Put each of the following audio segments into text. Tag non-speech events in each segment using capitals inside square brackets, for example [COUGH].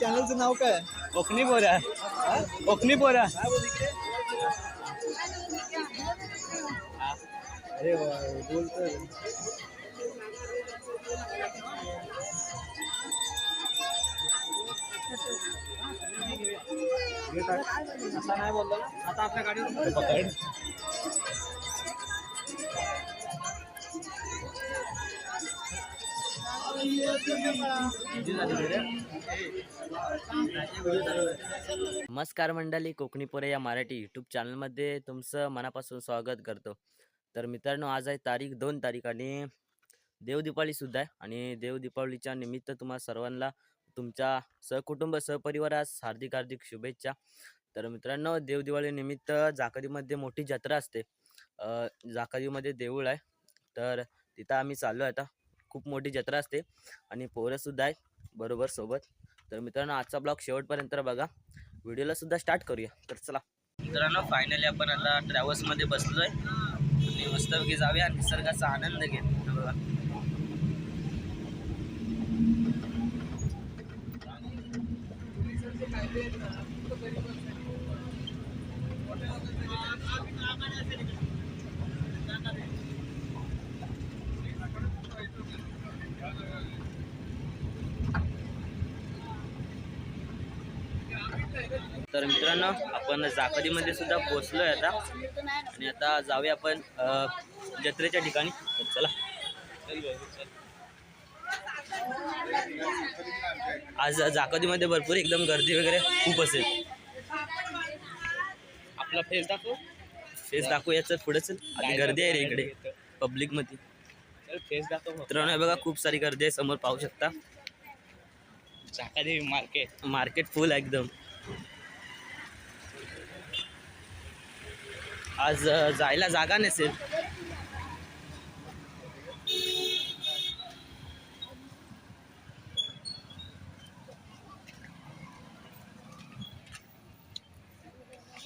चॅनलचं नाव काय? कोकणी पोरा. कोकणी पोरा. अरे बोलतोय. असा नाही बोललो ना. आता आपल्या गाडीवर नमस्कार मंडळी कोकणी पोरे या मराठी यूट्यूब चॅनलमध्ये तुमचं मनापासून स्वागत करतो. तर मित्रांनो आज आहे तारीख दोन तारीख आणि देवदीपावलीसुद्धा आहे आणि देवदीपावलीच्या निमित्त तुम्हा सर्वांना तुमच्या सहकुटुंब सहपरिवारास हार्दिक हार्दिक शुभेच्छा. तर मित्रांनो देवदिवाळीनिमित्त जाकरीमध्ये मोठी जत्रा असते. अ, जाकरीमध्ये देऊळ आहे. तर तिथं आम्ही चाललो आहे आता. खूप मोठी जत्रा असते आणि पोरंसुद्धा आहे बरोबर सोबत. तर मित्रांनो आजचा ब्लॉग शेवटपर्यंत बघा. व्हिडिओला सुद्धा स्टार्ट करूया. तर चला. मित्रांनो फायनली आपण आता ट्रॅव्हल्समध्ये बसलो आहे आणि मस्तपैकी जाऊया निसर्गाचा आनंद घेत बघा तर मित्रांनो आपण जाकरीमध्ये सुद्धा पोचलो आहे आता. आणि आता जाऊया आपण जत्रेच्या ठिकाणी. चला. आज जाकरीमध्ये भरपूर एकदम गर्दी वगैरे खूप असेल. आपला फेस दाखव. फेस दाखवूया चल पुढे चल आणि गर्दी आहे रे इकडे पब्लिकमध्ये. फेस दाखव मित्रांनो बघा खूप सारी गर्दी आहे समोर पाहू शकता. मार्केट मार्केट फुल आहे एकदम. आज जायला जागा नसेल.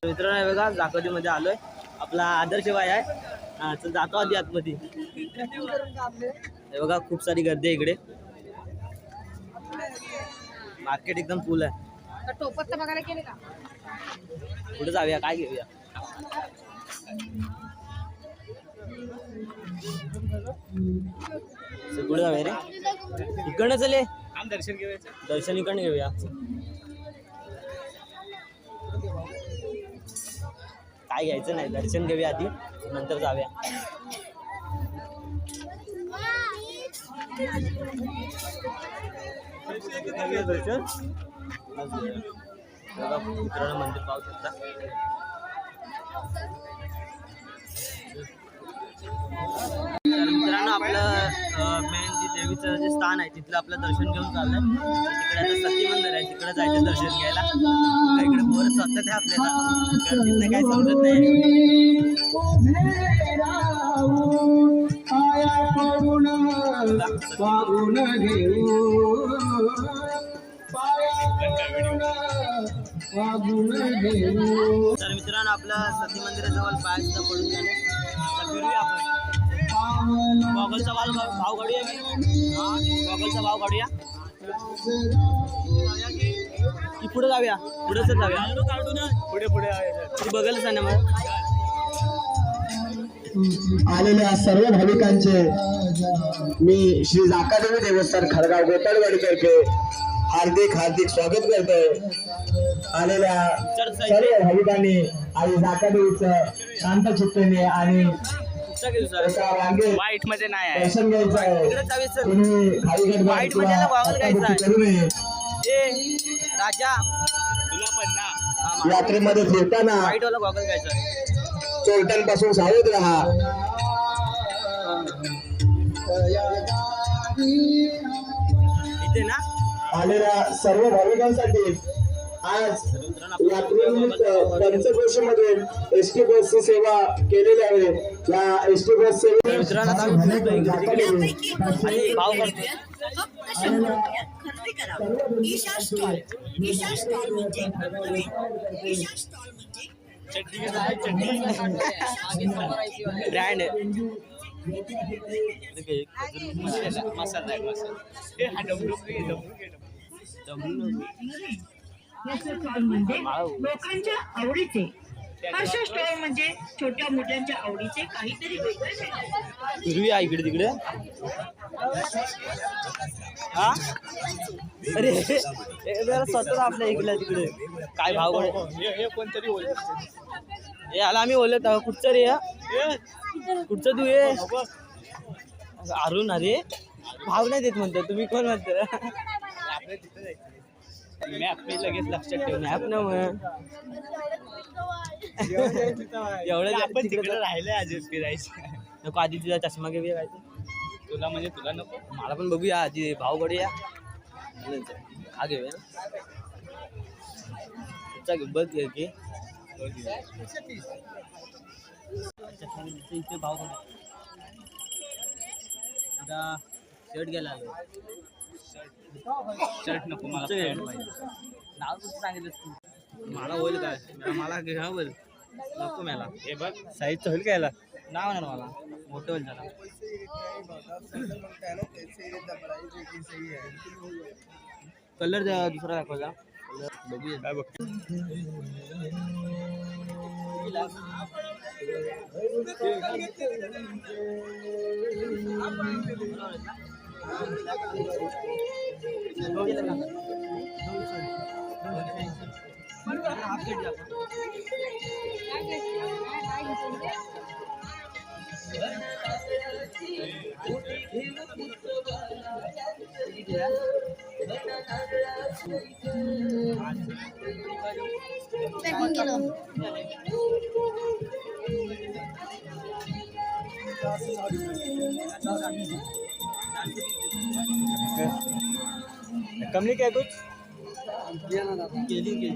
तर मित्रांनो हे बघा जाकोलीमध्ये आलोय. आपला आदर्श बाय आहे. हा जातो आधी आतमध्ये. हे बघा खूप सारी गर्दी आहे इकडे. मार्केट एकदम फुल आहे. कुठे जाऊया? काय घेऊया? कुठे जाऊया रे. इकडनं चले दर्शन घेऊया दर्शन इकडनं घेऊया. काय घ्यायचं नाही दर्शन घेऊया आधी नंतर जाऊया. दर्शन मित्रांनो मंदिर पाहू शकता. तर मित्रांनो आपलं मेन जे देवीचं जे स्थान आहे तिथलं आपलं दर्शन घेऊन चाललंय. तिकडे आता सती मंदिर आहे तिकडे जायचं दर्शन घ्यायला. इकडे पोरं स्वतः आहे आपल्याला गर्दीतनं काय समजत नाही. तर मित्रांनो आपलं सती मंदिराजवळ पाय सुद्धा पडून झालं फिरूया आपण. गॉगलचा भाव भाव काढूया की हा गॉगलचा भाव काढूया. की पुढे जाऊया. पुढे सर जाऊया. पुढे पुढे ती बघायलाच आहे ना मग. आलेल्या सर्व भाविकांचे मी श्री जाकादेवी देवस्थान खडगाव गोपाळवाडीतर्फे हार्दिक हार्दिक स्वागत करतोय. आलेल्या सर्व भाविकांनी आणि जाकादेवीचं शांत चित्तेने आणि वाईटमध्ये नाही आहे. दर्शन घ्यायचं आहे. इकडे जाऊया सर तुम्ही खाली गडबड वाईटमध्ये वागलं घ्यायचं आहे. करू नये ए राजा. तुला पण ना मा- यात्रेमध्ये फिरताना वाईट वाला गॉगल घ्यायचा. चोरट्यांपासून सावध राहा. इथे ना? आलेल्या सर्व भाविकांसाठी आज यात्रेनिमित्त पंचक्रोशीमध्ये एस टी बसची सेवा केलेली आहे. या एस टी बस तर मित्रांनो आता ब्रँड मसाला मसाला याचं म्हणजे लोकांच्या आवडीचे. अशा स्टॉल म्हणजे छोट्या मोठ्यांच्या आवडीचे काहीतरी वेगळे इकडे तिकडे. हा? अरे हे जरा स्वतः आपल्या इकडे तिकडे. काय भाव हे आला आम्ही बोलत आहोत कुठचं रे? कुठचं तू ये? अरुण अरे. भाव नाही देत म्हणतो तुम्ही कोण म्हणतो? मॅप लगेच लक्षात ठेवून मॅप ना मग एवढं आपण तिकडे तिकडे राहिले अजून फिरायचं नको आधी तुझा चष्मा घेऊया काय तुला म्हणजे तुला नको? मला पण बघूया आधी भाव करूया नंतर हा घेऊया तुझा घे, बघ घे की. इथे शर्ट गेला शर्ट नको मला pant पाहिजे. नाव सांगितलंस तू? मला होईल काय? मला घे हा बोल. नको मला. हे बघ साईजचं होईल काय याला? नाव नाही मला. मोठं होईल जरा कलर दुसरा दाखवला बघूया. काय बघ. প্যাকিং গেল Thank you. कमी काय कुछ केली केली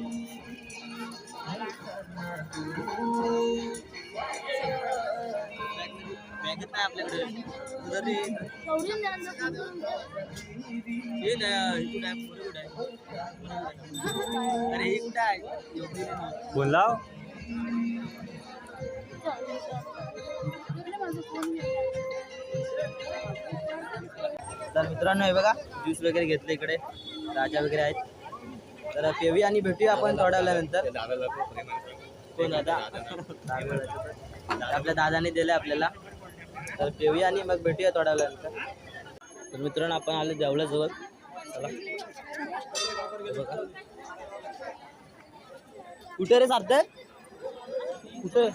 बॅगेत नाही आपल्याकडे जरी हे नाही हे कुठं आहे पुढे कुठं आहे अरे हे कुठं आहे एवढी नाही. बोला तर मित्रांनो हे बघा ज्यूस वगैरे घेतलं इकडे. राजा वगैरे आहेत. तर पेवी आणि भेटूया आपण थोड्या वेळानंतर. कोण दादा. आपल्या दादाने दिले आपल्याला. तर पेऊया आणि मग भेटूया थोड्या वेळानंतर. तर मित्रांनो आपण आलो चला. हे बघा. कुठे रे सार्थक? कुठे?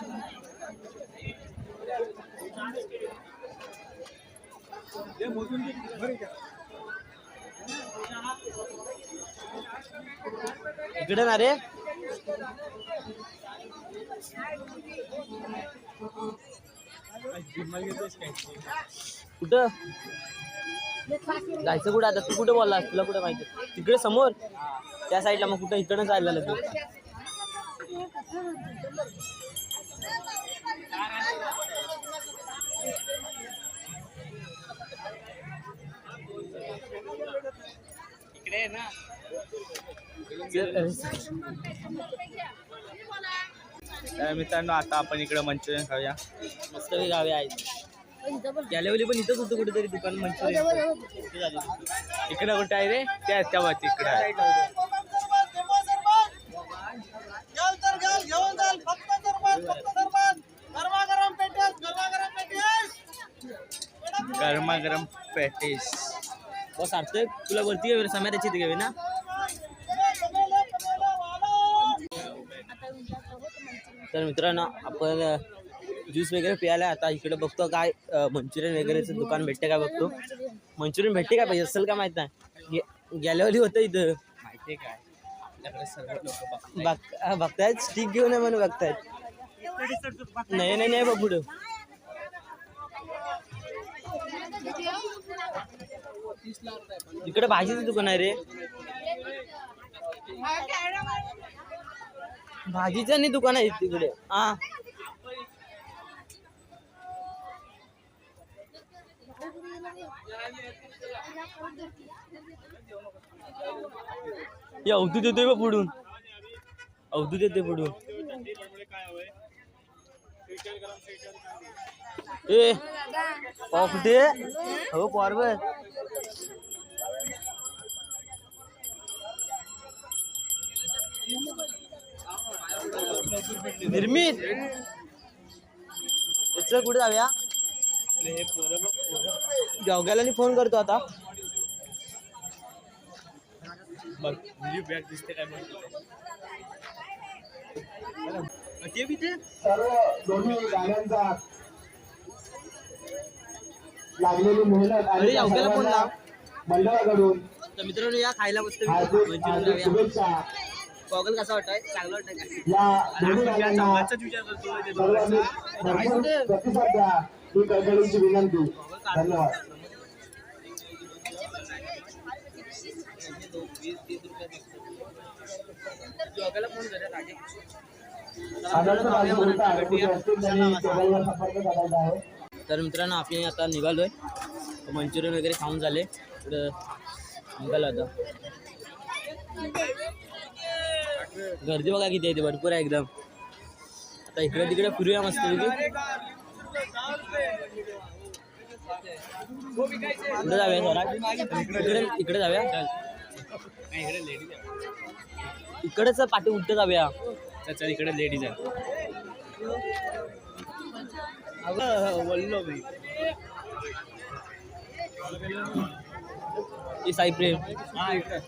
इकडे ना रे. कुठं? जायचं कुठं आता? तू कुठं बोललास? तुला कुठं माहिती तिकडे समोर? त्या साईडला मग कुठं? इकडं जायला तू इकडे ना. तर मित्रांनो आता आपण इकडे मंचुरियन खाऊया. मस्त गावे आहेत गेल्यावेळी पण इथंच होतं कुठेतरी दुकान मंचुरियन इकडे कुठे आहे रे? त्या त्या बाजू इकडे आहे. गरमागरम पॅटीस. हो सार्थक तुला वरती घ्यावी समाधाची घ्यावी ना? तर मित्रांनो आपण ज्यूस वगैरे प्यायला आता इकडे बघतो काय मंचुरियन वगैरेचं दुकान भेटते काय बघतो. मंचुरियन भेटते काय पाहिजे असेल का माहीत नाही. गे- गेल्यावेळी होतं इथं. माहितीये काय? आपल्याकडे सर्व लोक बघ हा, बघतायत स्टिक घेऊन म्हणून बघतायत. नाही नाही नाही बघ पुढं. इकडे भाजीचं दुकान आहे रे. भाजीचं आणि दुकान आहे तिकडे. हा. हे अवधूत येतोय का पुढून? अवधूत येते पुढून. ए कुठे हो पावर निर्मित. कुठे जाऊया? जॉग्याला फोन करतो आता. सर्व दोन्ही गाड्यांचा लागलेली मेहनत आणि सर्वांना. मंडळाकडून तर मित्रांनो या खायला मस्त शुभेच्छा. कसा वाटतंय? चांगला वाटतंय प्रतिसाद द्या. ही विनंती. धन्यवाद. संपर्क करायचा आहे. तर मित्रांनो आपण आता निघालो आहे मंचुरियन वगैरे खाऊन झाले. तर निघालो आता. गर्दी बघा किती आहे ते. भरपूर आहे एकदम. आता इकडे तिकडे फिरूया मस्त इकडे जाऊया जरा. इकडे इकडे जाऊया. इकडेच पाठी उलट जाऊया. चल इकडे लेडीज आहे बोललो मी हे साई प्रेम।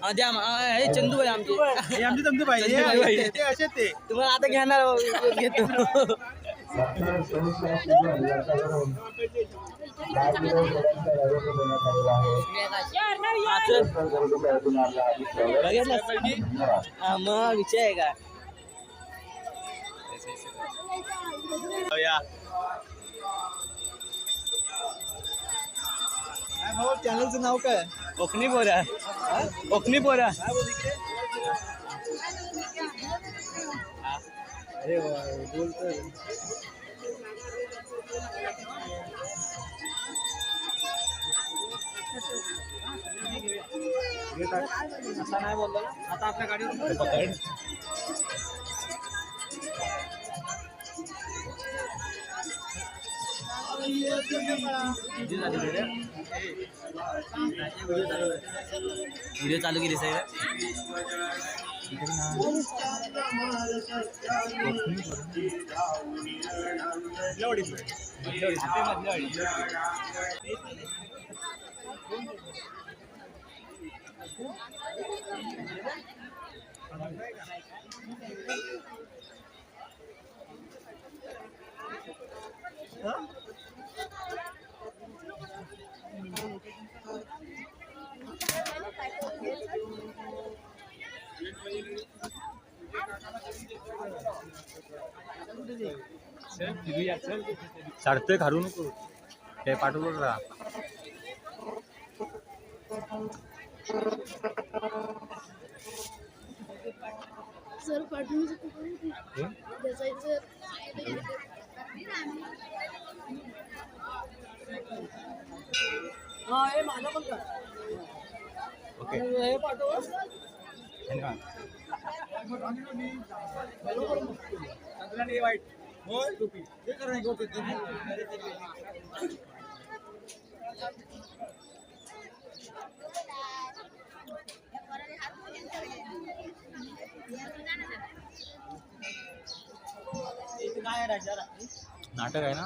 हा द्या मा- हा, हे चंदू भाई आमचे हे आमचे तुमचे पाहिजे चंदू भाई। पाहिजे. ते असे ते। तुम्हाला आता घेणार हो, घेतो डॉक्टर सोमेश्वर शिंदे यांच्याकडून दहा काय भाऊ चॅनलचं नाव काय? कोकणी पोरा. कोकणी पोरा. अरे बोलतोय. आता नाही बोललो ना. आता आपल्या गाडीवर व्हिडिओ चालू केली साहेब साडतोय खारू नको. ते पाठवलं राहा. सर पाठवून त्याचा सर नाटक आहे ना?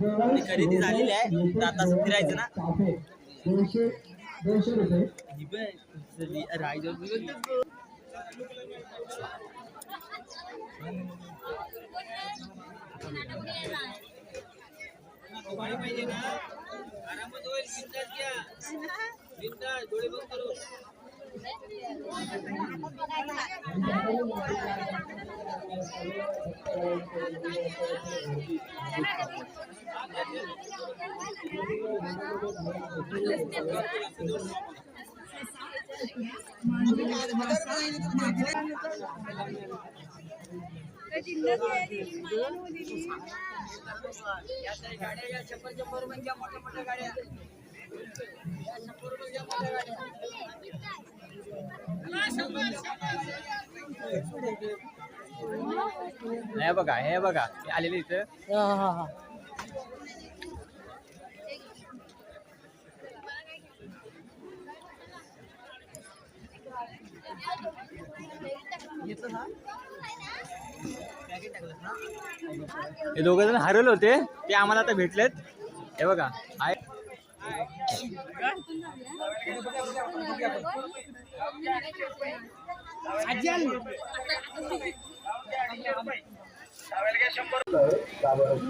आणि खरेदी झालेली आहे. तर आता फिरायचं ना. पाहिजे ना आरामात होईल नाही हे बघा हे बघा आलेले इथं. हे दोघ जण हरवले होते. ते आम्हाला आता भेटलेत. हे बघा. आय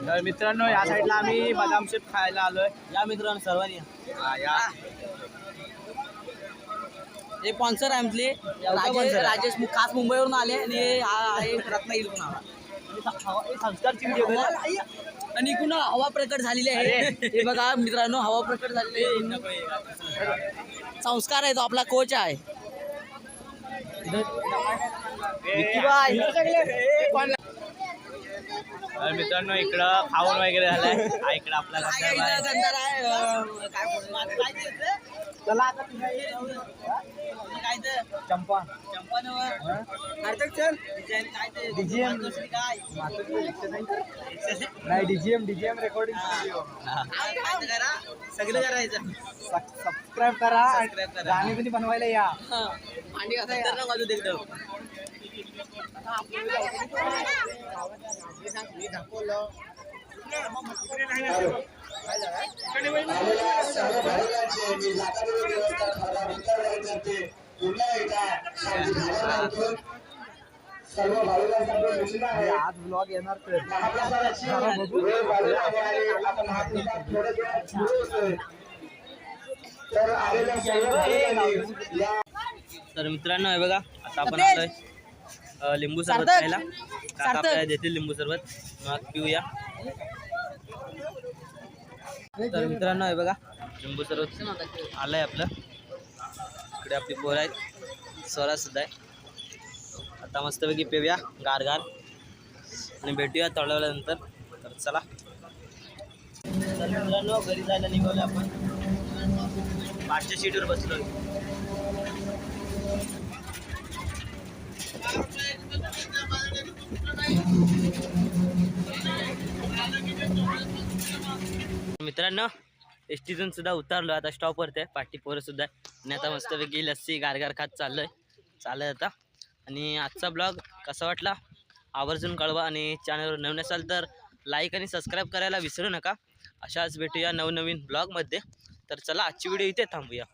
तर मित्रांनो या साईडला आम्ही बदाम शेप खायला आलोय. या मित्रांनो सर्वांनी या. हे स्पॉन्सर आहे आमचे. राजेश? राजेश मु- खास मुंबईवरून आले आणि हा आहे रत्नागिरी पण आला. आणि इकडून हवा प्रकट झालेली आहे. हे बघा [LAUGHS] मित्रांनो हवा प्रकट झालेली आहे. संस्कार आहे तो आपला कोच आहे. तर मित्रांनो इकडं खाऊन वगैरे झालंय. हा इकडं आपला चला आता तुम्ही काय ते? चंपा. चंपा काय? नाही डीजीएम डीजीएम रेकॉर्डिंग करा? सगळं करायचं. सबस्क्राईब करा. गाणी बिणी बनवायला या. हा. आणि कसं वाजवत एकदम. पुन्हा एकदा शांती भावना सर्व भाविकांसाठी सूचना आहे आज ब्लॉग येणार तर आहे मित्रांनो हे बघा आता आपण आलोय लिंबू सरबत प्यायला काका आपल्याला देतील लिंबू सरबत. मग पिऊया. तर मित्रांनो आहे बघा. लिंबू सरबत आलंय आपलं. इकडे आपली पोरं आहेत. स्वरा सुद्धा आहे. आता मस्तपैकी पेऊया गार गार. आणि भेटूया तळवल्यानंतर. तर चला. तर मित्रांनो घरी जायला निघालो आपण. पाचच्या सीटवर बसलोय. मित्रांनो एस टीतून सुद्धा उतरलो आता स्टॉपवरती आहे. पाठी पोरं सुद्धा आणि आता मस्तपैकी लस्सी गारगार खात चाललोय. चालत आता. आणि आजचा ब्लॉग कसा वाटला? आवर्जून कळवा आणि चॅनलवर नवीन असाल तर लाईक आणि सबस्क्राईब करायला विसरू नका. अशाच भेटूया नवनवीन ब्लॉगमध्ये तर चला आजची व्हिडिओ इथे थांबूया.